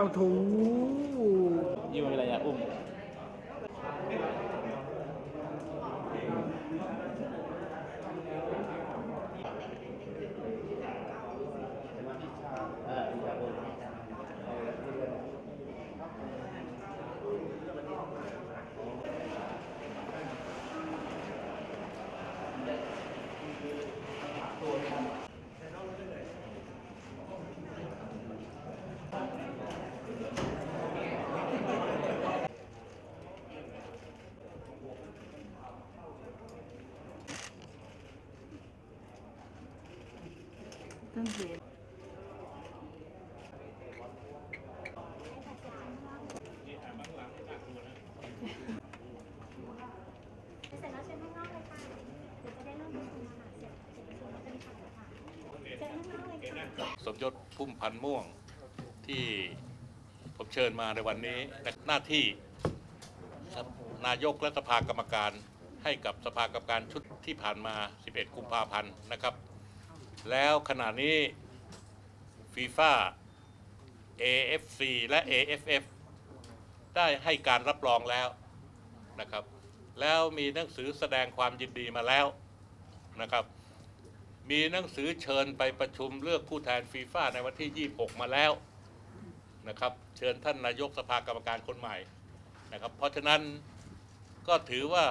เอาเบี้ยวถู ยี่มันอะไรอะอุ้ม ต้นเหตุเสร็จแล้วเชิญข้างนอกเลยค่ะเดี๋ยวจะได้เริ่มประชุมค่ะเสร็จเสร็จประชุมแล้วจะมีคำถามเชิญข้างนอกเลยค่ะ สมยศพุ่มพันธ์ม่วงที่ผมเชิญมาในวันนี้หน้าที่นายกและสภากรรมการให้กับสภากรรมการชุดที่ผ่านมา 11 กุมภาพันธ์นะครับ แล้วขณะนี้ฟีฟ่า AFC และ AFF ได้ให้การรับรองแล้วนะครับ แล้วมีหนังสือแสดงความยินดีมาแล้วนะครับ มีหนังสือเชิญไปประชุมเลือกผู้แทนฟีฟ่าในวันที่ 26 มาแล้วนะครับ เชิญท่านนายกสภากรรมการคนใหม่นะครับ เพราะฉะนั้นก็ถือว่า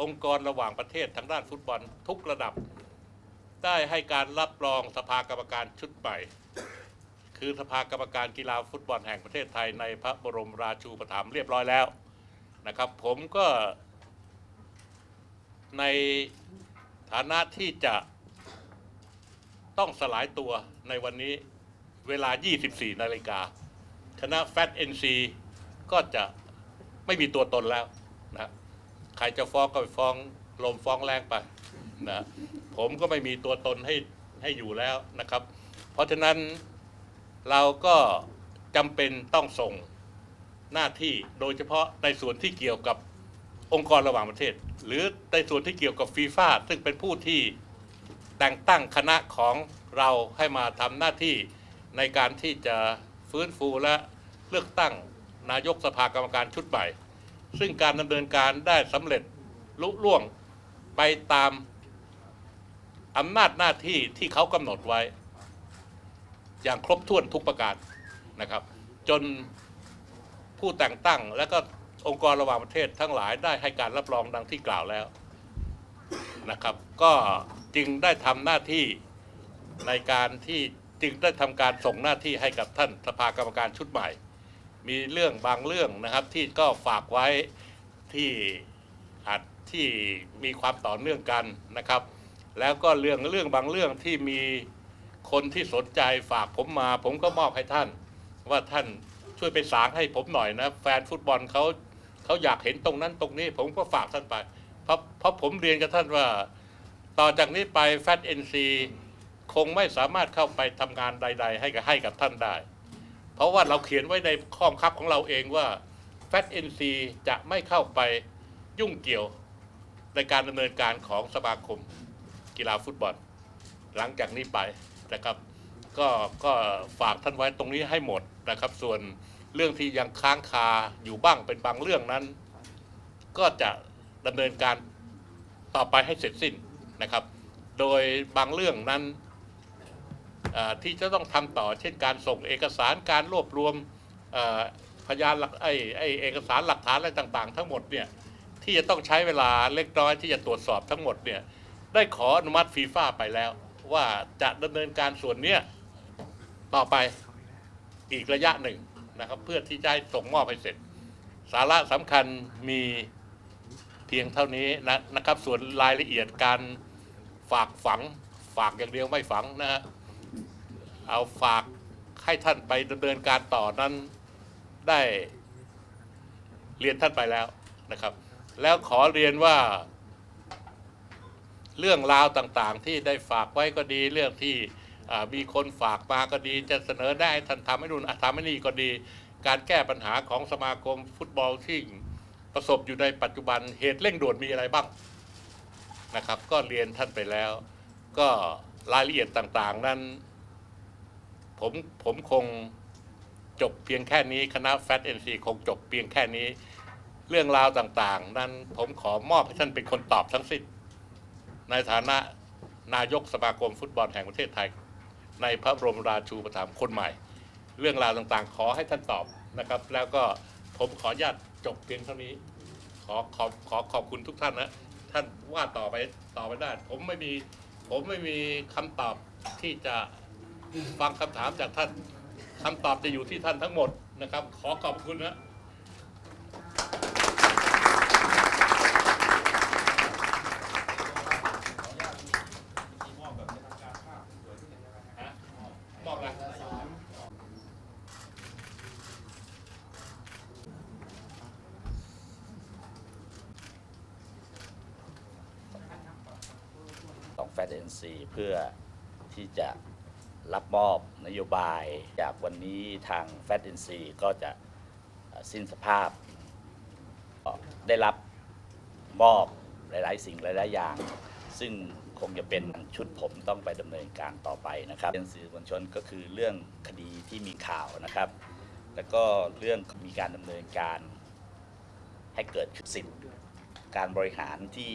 องค์กรระหว่างประเทศทางด้านฟุตบอลทุกระดับ ได้ให้การรับรองสภากรรมการชุดใหม่ คือสภากรรมการกีฬาฟุตบอลแห่งประเทศไทยในพระบรมราชูปถัมภ์เรียบร้อยแล้วนะครับ ผมก็ในฐานะที่จะต้องสลายตัวในวันนี้เวลา 24 นาฬิกา คณะแฟตเอ็นซีก็จะไม่มีตัวตนแล้วนะ ใครจะฟ้องก็ไปฟ้องลมฟ้องแรงไปนะ ผมก็ไม่มีตัวตนให้ให้อยู่แล้วนะครับ เพราะฉะนั้นเราก็จำเป็นต้องส่งหน้าที่โดยเฉพาะในส่วนที่เกี่ยวกับองค์กรระหว่างประเทศ หรือในส่วนที่เกี่ยวกับฟีฟ่าซึ่งเป็นผู้ที่แต่งตั้งคณะของเราให้มาทำหน้าที่ในการที่จะฟื้นฟูและเลือกตั้งนายกสภากรรมการชุดใหม่ ซึ่งการดำเนินการได้สำเร็จลุล่วงไปตาม อำนาจหน้าที่ที่เขากำหนดไว้ อย่างครบถ้วนทุกประการนะครับ จนผู้แต่งตั้งและก็องค์กรระหว่างประเทศทั้งหลายได้ให้การรับรองดังที่กล่าวแล้วนะครับ ก็จึงได้ทำหน้าที่ในการที่จึงได้ทำการส่งหน้าที่ให้กับท่านสภากรรมการชุดใหม่ มีเรื่องบางเรื่องนะครับที่ก็ฝากไว้ที่อาจที่มีความต่อเนื่องกันนะครับ แล้วก็เรื่องเรื่องบางเรื่องที่มีคนที่สนใจฝากผมมา ผมก็มอบให้ท่าน ว่าท่านช่วยไปสางให้ผมหน่อยนะ แฟนฟุตบอลเขาเขาอยากเห็นตรงนั้นตรงนี้ ผมก็ฝากท่านไป เพราะเพราะผมเรียนกับท่านว่า ต่อจากนี้ไปแฟตเอ็นซีคงไม่สามารถเข้าไปทำงานใด ๆ ให้กับให้กับท่านได้ เพราะว่าเราเขียนไว้ในข้อบังคับของเราเองว่าแฟตเอ็นซีจะไม่เข้าไปยุ่งเกี่ยวในการดำเนินการของสมาคม กีฬาฟุตบอล หลังจากนี้ไปนะครับก็ก็ฝากท่านไว้ตรงนี้ให้หมดนะครับ ส่วนเรื่องที่ยังค้างคาอยู่บ้างเป็นบางเรื่องนั้น ก็จะดำเนินการต่อไปให้เสร็จสิ้นนะครับ โดยบางเรื่องนั้นที่จะต้องทำต่อ เช่นการส่งเอกสารการรวบรวมพยานหลักไอไอเอกสารหลักฐานอะไรต่างๆ ทั้งหมดเนี่ยที่จะต้องใช้เวลาเล็กน้อยที่จะตรวจสอบทั้งหมดเนี่ย ได้ขออนุมัติฟีฟ่าไปแล้ว ว่าจะดำเนินการส่วนเนี้ยต่อไปอีกระยะหนึ่งนะครับ เพื่อที่จะให้ส่งมอบให้เสร็จ สาระสำคัญมีเพียงเท่านี้นะนะครับ ส่วนรายละเอียดการฝากฝังฝากอย่างเดียวไม่ฝังนะฮะเอาฝากให้ท่านไปดำเนินการต่อนั้นได้เรียนท่านไปแล้วนะครับ แล้วขอเรียนว่า เรื่องราวต่างๆ ที่ได้ฝากไว้ก็ดีเรื่องที่มีคนฝากมาก็ดี จะเสนอได้ท่านทำให้นู่นทำให้นี่ก็ดี การแก้ปัญหาของสมาคมฟุตบอลที่ประสบอยู่ในปัจจุบันเหตุเร่งด่วนมีอะไรบ้างนะครับ ก็เรียนท่านไปแล้ว ก็รายละเอียดต่างๆ นั้นผมผมคงจบเพียงแค่นี้คณะแฟตเอ็นซีคงจบเพียงแค่นี้ เรื่องราวต่างๆ นั้นผมขอมอบให้ท่านเป็นคนตอบทั้งสิ้น ในฐานะนายกสมาคมฟุตบอลแห่งประเทศไทย ในพระบรมราชูปถัมภ์คนใหม่ เรื่องราวต่างๆ ขอให้ท่านตอบนะครับ แล้วก็ผมขออนุญาตจบเพียงเท่านี้ ขอขอบขอขอบคุณทุกท่านนะท่านว่าต่อไปต่อไปได้ ผมไม่มีผมไม่มีคำตอบที่จะฟังคำถามจากท่านคำตอบจะอยู่ที่ท่านทั้งหมดนะครับ ขอขอบคุณนะ มอบอะไร ของ แฟดเอ็นซีเพื่อที่จะรับมอบนโยบายจากวันนี้ทางแฟดเอ็นซีก็จะสิ้นสภาพ ได้รับมอบหลาย ๆ สิ่งหลาย ๆ อย่าง ซึ่งคงจะเป็นชุดผมต้องไปดำเนินการต่อไปนะครับเป็นสื่อมวลชนก็คือเรื่องคดีที่มีข่าวนะครับ แล้วก็เรื่องมีการดำเนินการให้เกิดสิทธิ์การบริหารที่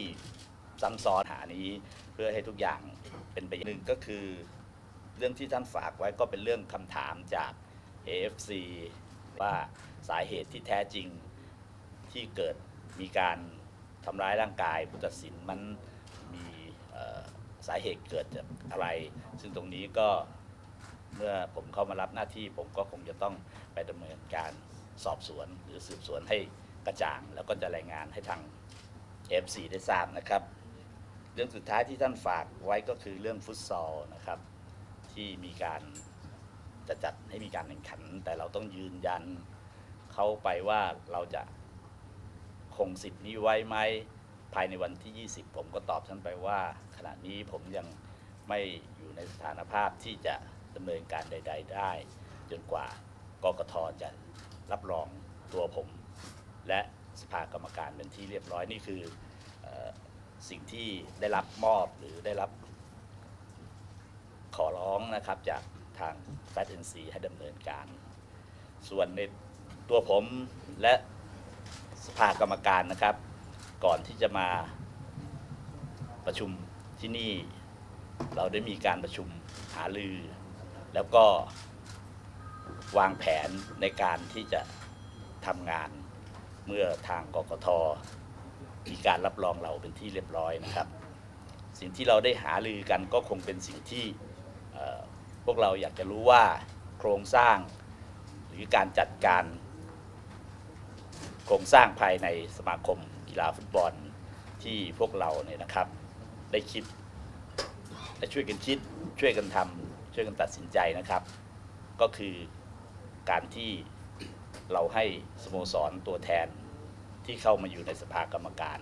ซ้ำซ้อนหานี้เพื่อให้ทุกอย่างเป็นไปหนึ่งก็คือ เรื่องที่ท่านฝากไว้ก็เป็นเรื่องคำถามจาก AFC ว่าสาเหตุที่แท้จริงที่เกิดมีการทำร้ายร่างกายผู้ตัดสินมันมีสาเหตุเกิดจากอะไร ซึ่งตรงนี้ก็เมื่อผมเข้ามารับหน้าที่ ผมก็คงจะต้องไปดำเนินการสอบสวน หรือสืบสวนให้กระจ่าง แล้วก็จะรายงานให้ทาง FC ได้ทราบนะครับ เรื่องสุดท้ายที่ท่านฝากไว้ก็คือเรื่องฟุตซอลนะครับ ที่มีการจะจัดให้มีการแข่งขัน แต่เราต้องยืนยันเขาไปว่าเราจะคงสิทธิ์นี้ไว้ไหมภายในวันที่ 20 ผมก็ตอบท่านไปว่า ขณะนี้ผมยังไม่อยู่ในสถานภาพที่จะดำเนินการใด ๆ ได้ จนกว่ากกทจะรับรองตัวผม และสภากรรมการเป็นที่เรียบร้อยนี่คือเออ สิ่งที่ได้รับมอบหรือได้รับขอร้องนะครับจากทางแฟตเอ็นซีให้ดำเนินการ ส่วนในตัวผมและสภากรรมการนะครับ ก่อนที่จะมาประชุมที่นี่เราได้มีการประชุมหารือ แล้วก็วางแผนในการที่จะทำงานเมื่อทางกกท มีการรับรองเราเป็นที่เรียบร้อยนะครับ สิ่งที่เราได้หารือกันก็คงเป็นสิ่งที่พวกเราอยากจะรู้ว่าโครงสร้างหรือการจัดการ โครงสร้างภายในสมาคมกีฬาฟุตบอลที่พวกเราเนี่ยนะครับ ได้คิดและช่วยกันคิดช่วยกันทำช่วยกันตัดสินใจนะครับ ก็คือการที่เราให้สโมสรตัวแทน ที่เข้ามาอยู่ในสภากรรมการ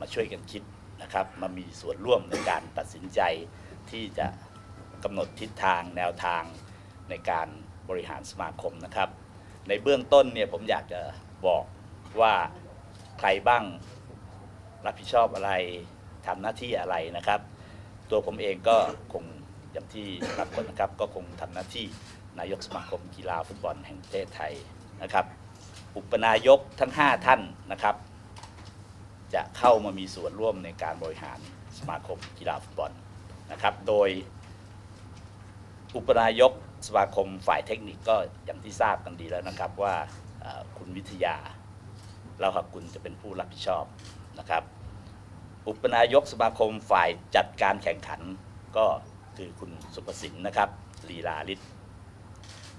มาช่วยกันคิดนะครับ มามีส่วนร่วมในการตัดสินใจที่จะกำหนดทิศทางแนวทางในการบริหารสมาคมนะครับ ในเบื้องต้นเนี่ยผมอยากจะบอกว่าใครบ้างรับผิดชอบอะไรทำหน้าที่อะไรนะครับ ตัวผมเองก็คงอย่างที่ปรากฏนะครับ ก็คงทำหน้าที่นายกสมาคมกีฬาฟุตบอลแห่งประเทศไทยนะครับ อุปนายกทั้ง 5 ท่านนะครับ จะเข้ามามีส่วนร่วมในการบริหารสมาคมกีฬาฟุตบอลนะครับ โดย อุปนายกสมาคมฝ่ายเทคนิคก็อย่างที่ทราบกันดีแล้วนะครับว่าคุณวิทยาเราหกุลจะเป็นผู้รับผิดชอบนะครับ อุปนายกสมาคมฝ่ายจัดการแข่งขันก็คือคุณสุประสิทธิ์นะครับลีลาลิศ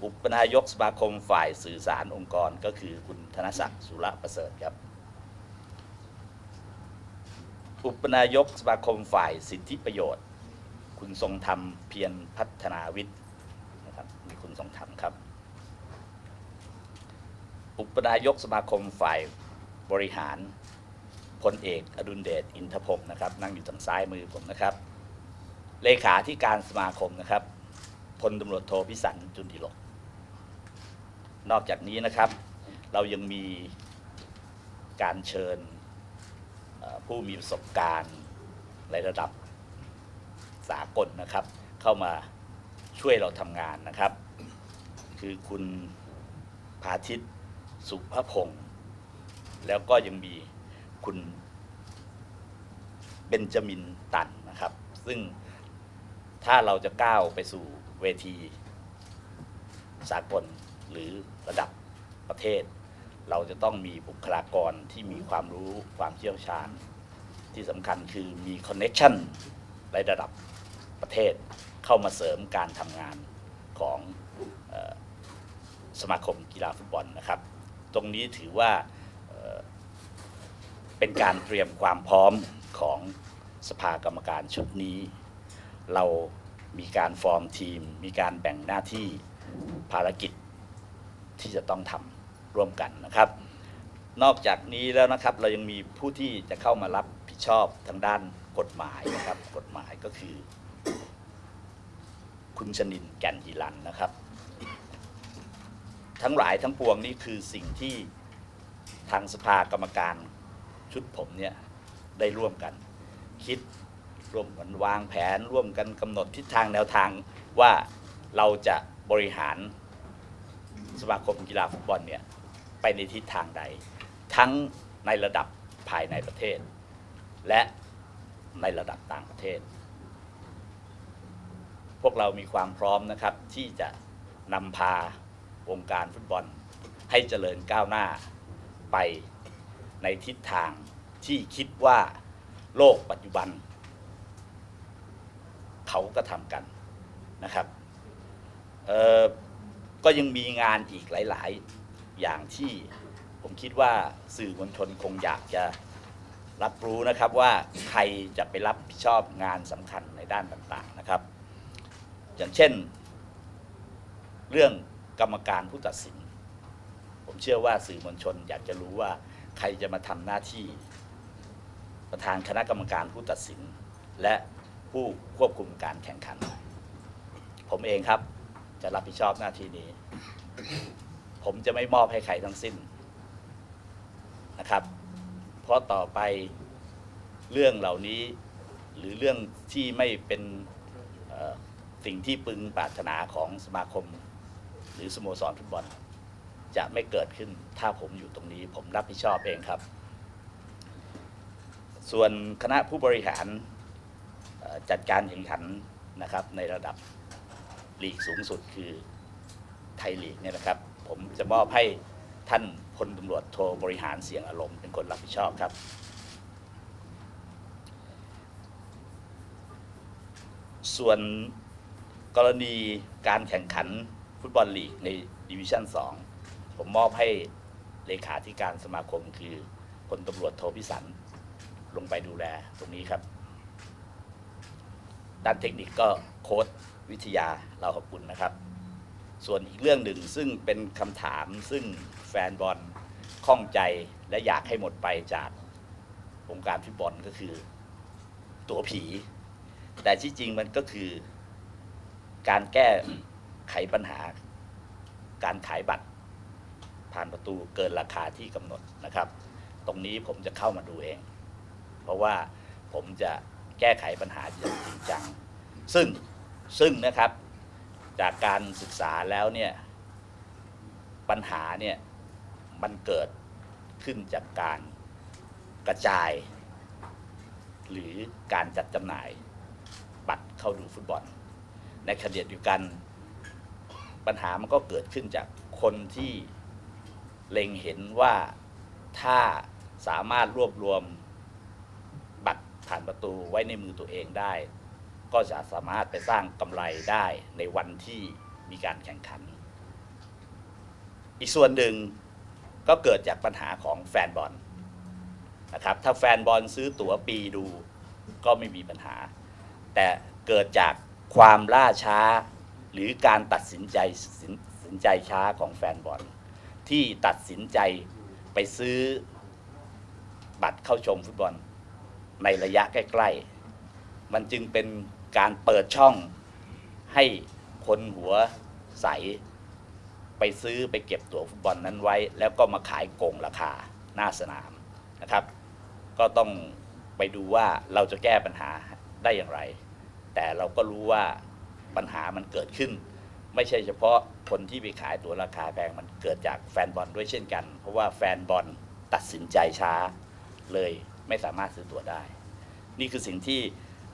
อุปนายกสมาคมฝ่ายสื่อสารองค์กรก็คือคุณธนศักดิ์สุรประเสริฐครับ อุปนายกสมาคมฝ่ายสิทธิประโยชน์ คุณทรงธรรมเพียรพัฒนาวิทย์นะครับมีคุณทรงธรรมครับ อุปนายกสมาคมฝ่ายบริหารพลเอกอดุลเดชอินทพงศ์นะครับนั่งอยู่ทางซ้ายมือผมนะครับ เลขาธิการสมาคมนะครับพลตำรวจโทพิสันจุนดิลก นอกจากนี้นะครับ เรายังมีการเชิญผู้มีประสบการณ์ในระดับสากลนะครับ เข้ามาช่วยเราทำงานนะครับ คือคุณพาทิตสุภพงศ์แล้วก็ยังมีคุณเบนจามินตันนะครับ ซึ่งถ้าเราจะก้าวไปสู่เวทีสากล หรือระดับประเทศ เราจะต้องมีบุคลากรที่มีความรู้ความเชี่ยวชาญ ที่สำคัญคือมีคอนเน็ชันในระดับประเทศเข้ามาเสริมการทำงานของออสมาคมกีฬาฟุตบอลนะครับ ตรงนี้ถือว่าเเป็นการเตรียมความพร้อมของสภากรรมการชุดนี้ เรามีการฟอร์มทีม มีการแบ่งหน้าที่ภารกิจ ที่จะต้องทำร่วมกันนะครับ นอกจากนี้แล้วนะครับเรายังมีผู้ที่จะเข้ามารับผิดชอบทางด้านกฎหมายนะครับ กฎหมายก็คือ คุณชนินแก่นฮิรันนะครับ ทั้งหลายทั้งปวงนี่คือสิ่งที่ทางสภากรรมการชุดผมเนี่ยได้ร่วมกัน คิดร่วมกันวางแผนร่วมกันกำหนดทิศทางแนวทางว่าเราจะบริหาร สมาคมกีฬาฟุตบอลเนี่ยไปในทิศทางใด ทั้งในระดับภายในประเทศ และในระดับต่างประเทศ พวกเรามีความพร้อมนะครับที่จะนำพาวงการฟุตบอลให้เจริญก้าวหน้าไปในทิศทางที่คิดว่าโลกปัจจุบัน เขาก็ทำกันนะครับ เอ่อ ก็ยังมีงานอีกหลาย ๆ อย่างที่ผมคิดว่าสื่อมวลชนคงอยากจะรับรู้นะครับว่าใครจะไปรับผิดชอบงานสำคัญในด้านต่าง ๆ นะครับ อย่างเช่น เรื่องกรรมการผู้ตัดสิน ผมเชื่อว่าสื่อมวลชนอยากจะรู้ว่าใครจะมาทำหน้าที่ ประธานคณะกรรมการผู้ตัดสิน และผู้ควบคุมการแข่งขัน ผมเองครับ จะรับผิดชอบหน้าที่นี้ ผมจะไม่มอบให้ใครทั้งสิ้นนะครับ เพราะต่อไปเรื่องเหล่านี้หรือเรื่องที่ไม่เป็นสิ่งที่พึงปรารถนาของสมาคม หรือสโมสรฟุตบอล จะไม่เกิดขึ้นถ้าผมอยู่ตรงนี้ ผมรับผิดชอบเองครับ ส่วนคณะผู้บริหารจัดการแข่งขันนะครับในระดับ ลีกสูงสุดคือไทยลีกเนี่ยนะครับ ผมจะมอบให้ท่านพลตำรวจโทบริหารเสียงอารมณ์เป็นคนรับผิดชอบครับส่วนกรณีการแข่งขันฟุตบอลลีกในดิวิชั่น 2 ผมมอบให้เลขาธิการสมาคมคือพลตำรวจโทพิสันลงไปดูแลตรงนี้ครับ ด้านเทคนิคก็โค้ด วิทยาเราขอบคุณนะครับ ส่วนอีกเรื่องหนึ่งซึ่งเป็นคำถามซึ่งแฟนบอลข้องใจและอยากให้หมดไปจากวงการฟุตบอลก็คือ ตัวผี แต่ที่จริงมันก็คือ การแก้ไขปัญหา การขายบัตร ผ่านประตูเกินราคาที่กำหนดนะครับ ตรงนี้ผมจะเข้ามาดูเอง เพราะว่าผมจะแก้ไขปัญหาอย่างจริงจัง ซึ่ง ซึ่งนะครับจากการศึกษาแล้วเนี่ยปัญหาเนี่ยมันเกิดขึ้นจากการกระจาย หรือการจัดจำหน่ายบัตรเข้าดูฟุตบอล ในขณะเดียวกันปัญหามันก็เกิดขึ้นจากคนที่เล็งเห็นว่าถ้าสามารถรวบรวมบัตรผ่านประตูไว้ในมือตัวเองได้ ก็จะสามารถไปสร้างกำไรได้ในวันที่มีการแข่งขัน อีกส่วนหนึ่งก็เกิดจากปัญหาของแฟนบอลนะครับ ถ้าแฟนบอลซื้อตั๋วปีดูก็ไม่มีปัญหา แต่เกิดจากความล่าช้า หรือการตัดสินใจสินสินใจช้าของแฟนบอล ที่ตัดสินใจไปซื้อบัตรเข้าชมฟุตบอลในระยะใกล้ ๆ มันจึงเป็น การเปิดช่องให้คนหัวใส ไปซื้อไปเก็บตั๋วฟุตบอลนั้นไว้ แล้วก็มาขายโกงราคาหน้าสนามนะครับ ก็ต้องไปดูว่าเราจะแก้ปัญหาได้อย่างไร แต่เราก็รู้ว่าปัญหามันเกิดขึ้น ไม่ใช่เฉพาะคนที่ไปขายตั๋วราคาแพงมันเกิดจากแฟนบอลด้วยเช่นกัน เพราะว่าแฟนบอลตัดสินใจช้าเลยไม่สามารถซื้อตั๋วได้ นี่คือสิ่งที่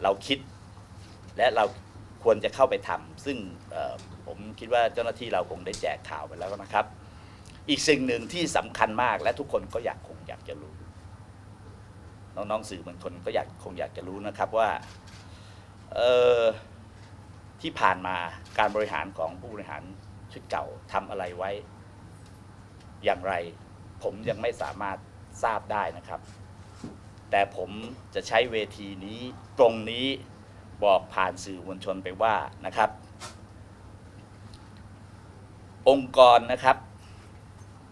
เราคิด และเราควรจะเข้าไปทำซึ่งผมคิดว่าเจ้าหน้าที่เราคงได้แจกข่าวไปแล้วนะครับ อีกสิ่งหนึ่งที่สำคัญมากและทุกคนก็อยากคงอยากจะรู้ น้องๆสื่อมวลชนก็อยากคงอยากจะรู้นะครับว่าที่ผ่านมาการบริหารของผู้บริหารชุดเก่าทำอะไรไว้ อย่างไร ผมยังไม่สามารถทราบได้นะครับ แต่ผมจะใช้เวทีนี้ตรงนี้ บอกผ่านสื่อมวลชนไปว่านะครับ องค์กรนะครับ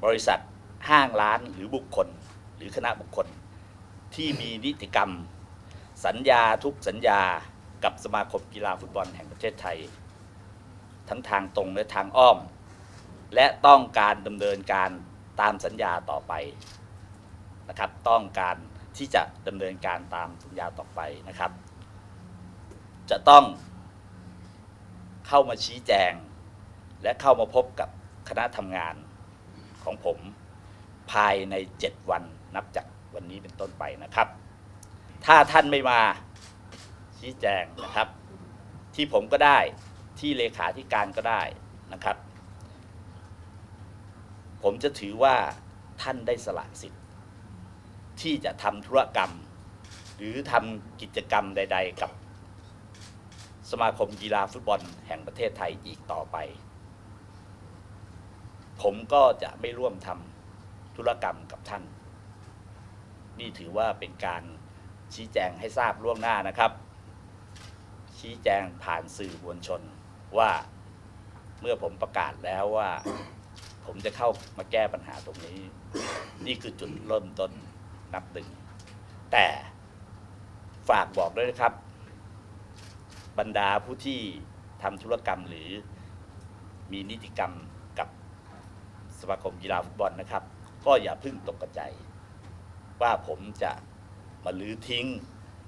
บริษัทห้างร้านหรือบุคคล หรือคณะบุคคล ที่มีนิติกรรม สัญญาทุกสัญญากับสมาคมกีฬาฟุตบอลแห่งประเทศไทย ทั้งทางตรงและทางอ้อม และต้องการดำเนินการตามสัญญาต่อไปนะครับ ต้องการที่จะดำเนินการตามสัญญาต่อไปนะครับ จะต้องเข้ามาชี้แจง และเข้ามาพบกับคณะทำงานของผมภายใน 7 วันนับจากวันนี้เป็นต้นไปนะครับ ถ้าท่านไม่มาชี้แจงนะครับ ที่ผมก็ได้ที่เลขาธิการก็ได้นะครับ ผมจะถือว่าท่านได้สละสิทธิ์ ที่จะทำธุรกรรม หรือทำกิจกรรมใด ๆ กับ สมาคมกีฬาฟุตบอลแห่งประเทศไทยอีกต่อไป ผมก็จะไม่ร่วมทำธุรกรรมกับท่าน นี่ถือว่าเป็นการชี้แจงให้ทราบล่วงหน้านะครับ ชี้แจงผ่านสื่อมวลชนว่าเมื่อผมประกาศแล้วว่า ผมจะเข้ามาแก้ปัญหาตรงนี้ นี่คือจุดเริ่มต้นนับหนึ่งแต่ฝากบอกด้วยนะครับ บรรดาผู้ที่ทำธุรกรรมหรือมีนิติกรรมกับสมาคมกีฬาฟุตบอลนะครับ ก็อย่าพึ่งตกใจ ว่าผมจะมาลื้อทิ้ง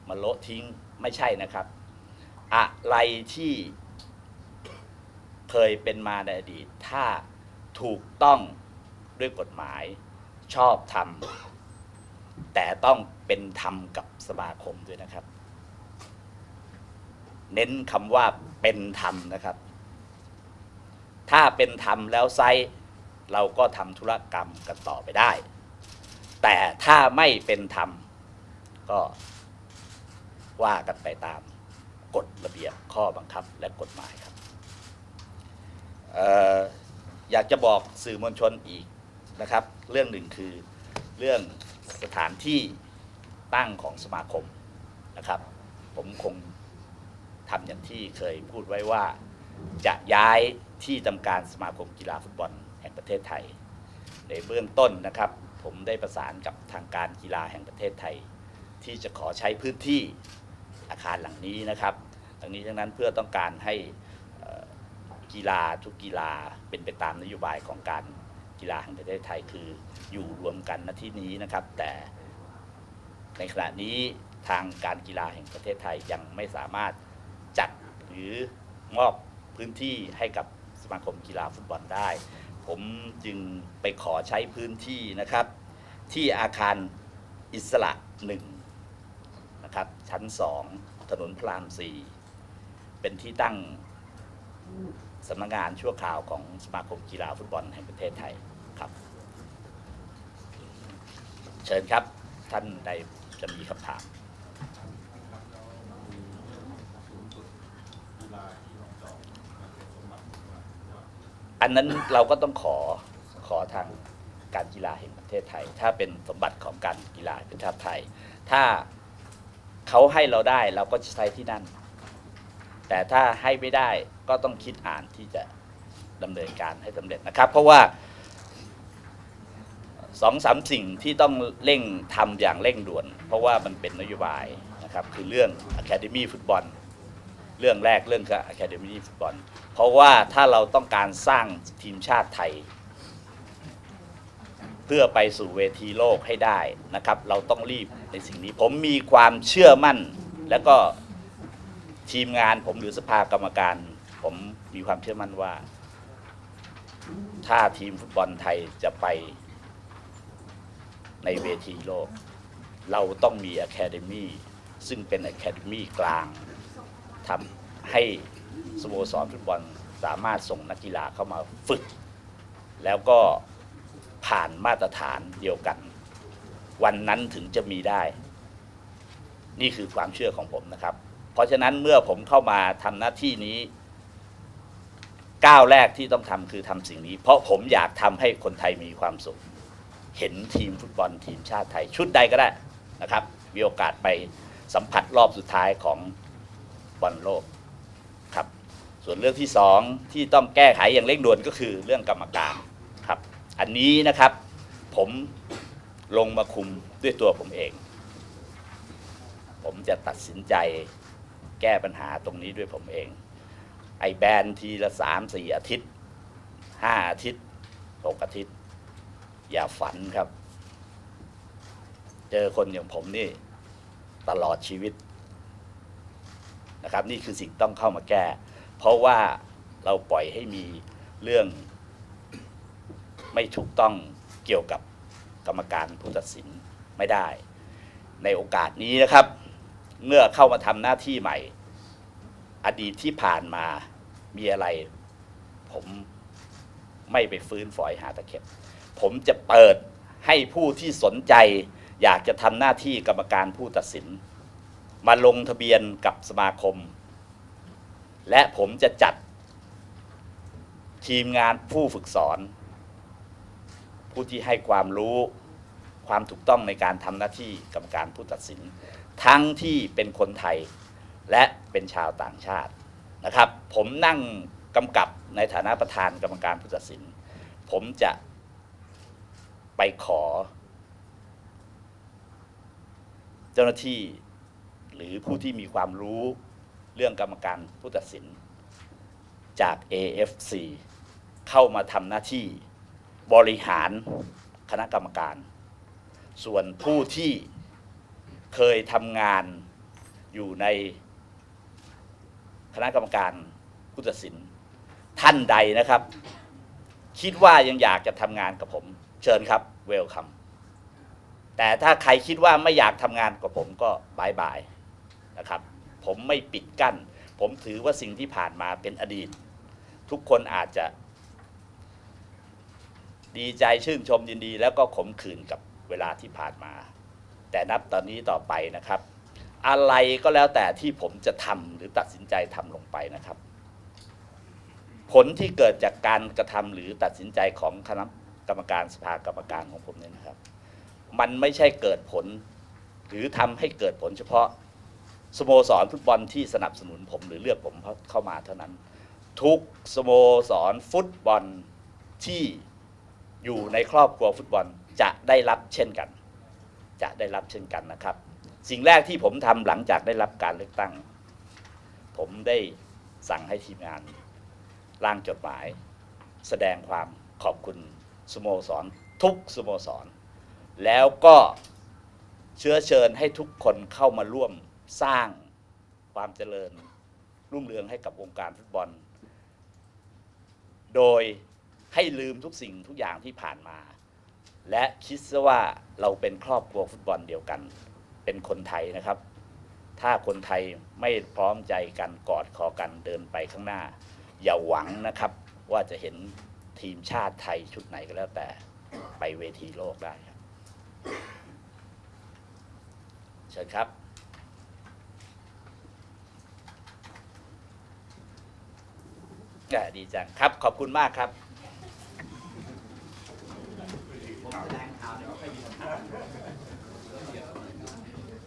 มาโละทิ้งไม่ใช่นะครับ อะไรที่เคยเป็นมาในอดีต ถ้าถูกต้องด้วยกฎหมายชอบทำแต่ต้องเป็นธรรมกับสมาคมด้วยนะครับ เน้นคำว่าเป็นธรรมนะครับ ถ้าเป็นธรรมแล้วไซส์เราก็ทำธุรกรรมกันต่อไปได้ แต่ถ้าไม่เป็นธรรม ก็ว่ากันไปตามกฎระเบียบข้อบังคับและกฎหมายครับอออยากจะบอกสื่อมวลชนอีกนะครับ เรื่องหนึ่งคือเรื่องสถานที่ตั้งของสมาคมนะครับ ผมคง ทำอย่างที่เคยพูดไว้ว่าจะย้ายที่ทำการสมาคมกีฬาฟุตบอลแห่งประเทศไทย ในเบื้องต้นนะครับ ผมได้ประสานกับทางการกีฬาแห่งประเทศไทย ที่จะขอใช้พื้นที่อาคารหลังนี้นะครับทั้งนี้ทั้งนั้นเพื่อต้องการให้กีฬาทุกกีฬาเป็นไปตามนโยบายของการกีฬาแห่งประเทศไทยคืออยู่รวมกันณที่นี้นะครับ แต่ในขณะนี้ทางการกีฬาแห่งประเทศไทยยังไม่สามารถ หรือมอบพื้นที่ให้กับสมาคมกีฬาฟุตบอลได้ ผมจึงไปขอใช้พื้นที่นะครับ ที่อาคารอิสระหนึ่งนะครับชั้นสองถนนพรามสี่เป็นที่ตั้งสำนักงานชั่วคราวของสมาคมกีฬาฟุตบอลแห่งประเทศไทยครับ เชิญครับท่านใดจะมีคำถาม อันนั้นเราก็ต้องขอขอทางการกีฬาแห่งประเทศไทย ถ้าเป็นสมบัติของการกีฬาแห่งประเทศไทย ถ้าเขาให้เราได้เราก็จะใช้ที่นั่น แต่ถ้าให้ไม่ได้ก็ต้องคิดอ่านที่จะดำเนินการให้สำเร็จนะครับ เพราะว่าสองสามสิ่งที่ต้องเร่งทำอย่างเร่งด่วน เพราะว่ามันเป็นนโยบายนะครับ คือเรื่อง Academy ฟุตบอล เรื่องแรกเรื่องคือ Academy ฟุตบอลเพราะว่าถ้าเราต้องการสร้างทีมชาติไทย เพื่อไปสู่เวทีโลกให้ได้นะครับ เราต้องรีบในสิ่งนี้ ผมมีความเชื่อมั่น แล้วก็ทีมงานผมหรือสภากรรมการ ผมมีความเชื่อมั่นว่า ถ้าทีมฟุตบอลไทยจะไปในเวทีโลก เราต้องมีอะคาเดมี่ซึ่งเป็นอะคาเดมี่กลาง ทำให้สโมสรฟุตบอลสามารถส่งนักกีฬาเข้ามาฝึก แล้วก็ผ่านมาตรฐานเดียวกัน วันนั้นถึงจะมีได้ นี่คือความเชื่อของผมนะครับ เพราะฉะนั้นเมื่อผมเข้ามาทำหน้าที่นี้ก้าวแรกที่ต้องทำคือทำสิ่งนี้ เพราะผมอยากทำให้คนไทยมีความสุข เห็นทีมฟุตบอลทีมชาติไทยชุดใดก็ได้นะครับ มีโอกาสไปสัมผัสรอบสุดท้ายของ บอลโลกครับส่วนเรื่องที่สองที่ต้องแก้ไขอย่างเร่งด่วนก็คือเรื่องกรรมการครับ อันนี้นะครับผมลงมาคุมด้วยตัวผมเอง ผมจะตัดสินใจแก้ปัญหาตรงนี้ด้วยผมเอง ไอแบนทีละสามสี่อาทิตย์ห้าอาทิตย์หกอาทิตย์ อย่าฝันครับ เจอคนอย่างผมนี่ ตลอดชีวิต นะครับนี่คือสิ่งต้องเข้ามาแก้ เพราะว่าเราปล่อยให้มีเรื่องไม่ถูกต้องเกี่ยวกับกรรมการผู้ตัดสินไม่ได้ ในโอกาสนี้นะครับ เมื่อเข้ามาทำหน้าที่ใหม่ อดีตที่ผ่านมามีอะไร ผมไม่ไปฟื้นฝอยหาตะเข็บ ผมจะเปิดให้ผู้ที่สนใจ อยากจะทำหน้าที่กรรมการผู้ตัดสิน มาลงทะเบียนกับสมาคม และผมจะจัดทีมงานผู้ฝึกสอน ผู้ที่ให้ความรู้ความถูกต้องในการทำหน้าที่กรรมการผู้ตัดสิน ทั้งที่เป็นคนไทยและเป็นชาวต่างชาตินะครับ ผมนั่งกำกับในฐานะประธานกรรมการผู้ตัดสิน ผมจะไปขอ เจ้าหน้าที่ หรือผู้ที่มีความรู้เรื่องกรรมการผู้ตัดสิน จาก AFC เข้ามาทำหน้าที่บริหารคณะกรรมการ ส่วนผู้ที่เคยทำงานอยู่ในคณะกรรมการผู้ตัดสิน ท่านใดนะครับ คิดว่ายังอยากจะทำงานกับผม เชิญครับเวลคัมแต่ถ้าใครคิดว่าไม่อยากทำงานกับผมก็บายบาย นะครับ ผมไม่ปิดกั้น ผมถือว่าสิ่งที่ผ่านมาเป็นอดีต ทุกคนอาจจะ ดีใจชื่นชมยินดี แล้วก็ขมขื่นกับเวลาที่ผ่านมา แต่นับตอนนี้ต่อไปนะครับ อะไรก็แล้วแต่ที่ผมจะทำหรือตัดสินใจทำลงไปนะครับ ผลที่เกิดจากการกระทำหรือตัดสินใจของคณะกรรมการสภากรรมการของผมเนี่ยนะครับ มันไม่ใช่เกิดผลหรือทำให้เกิดผลเฉพาะ สโมสรฟุตบอลที่สนับสนุนผมหรือเลือกผมเข้ามาเท่านั้น ทุกสโมสรฟุตบอลที่อยู่ในครอบครัวฟุตบอลจะได้รับเช่นกัน จะได้รับเช่นกันนะครับ สิ่งแรกที่ผมทำหลังจากได้รับการเลือกตั้ง ผมได้สั่งให้ทีมงานร่างจดหมาย แสดงความขอบคุณสโมสร ทุกสโมสร แล้วก็เชื้อเชิญให้ทุกคนเข้ามาร่วม สร้างความเจริญรุ่งเรืองให้กับวงการฟุตบอล โดยให้ลืมทุกสิ่งทุกอย่างที่ผ่านมา และคิดซะว่าเราเป็นครอบครัวฟุตบอลเดียวกัน เป็นคนไทยนะครับ ถ้าคนไทยไม่พร้อมใจกันกอดคอกันเดินไปข้างหน้า อย่าหวังนะครับว่าจะเห็นทีมชาติไทยชุดไหนก็แล้วแต่ไปเวทีโลกได้ครับ เชิญครับ ก็ดีจังครับ ขอบคุณมากครับ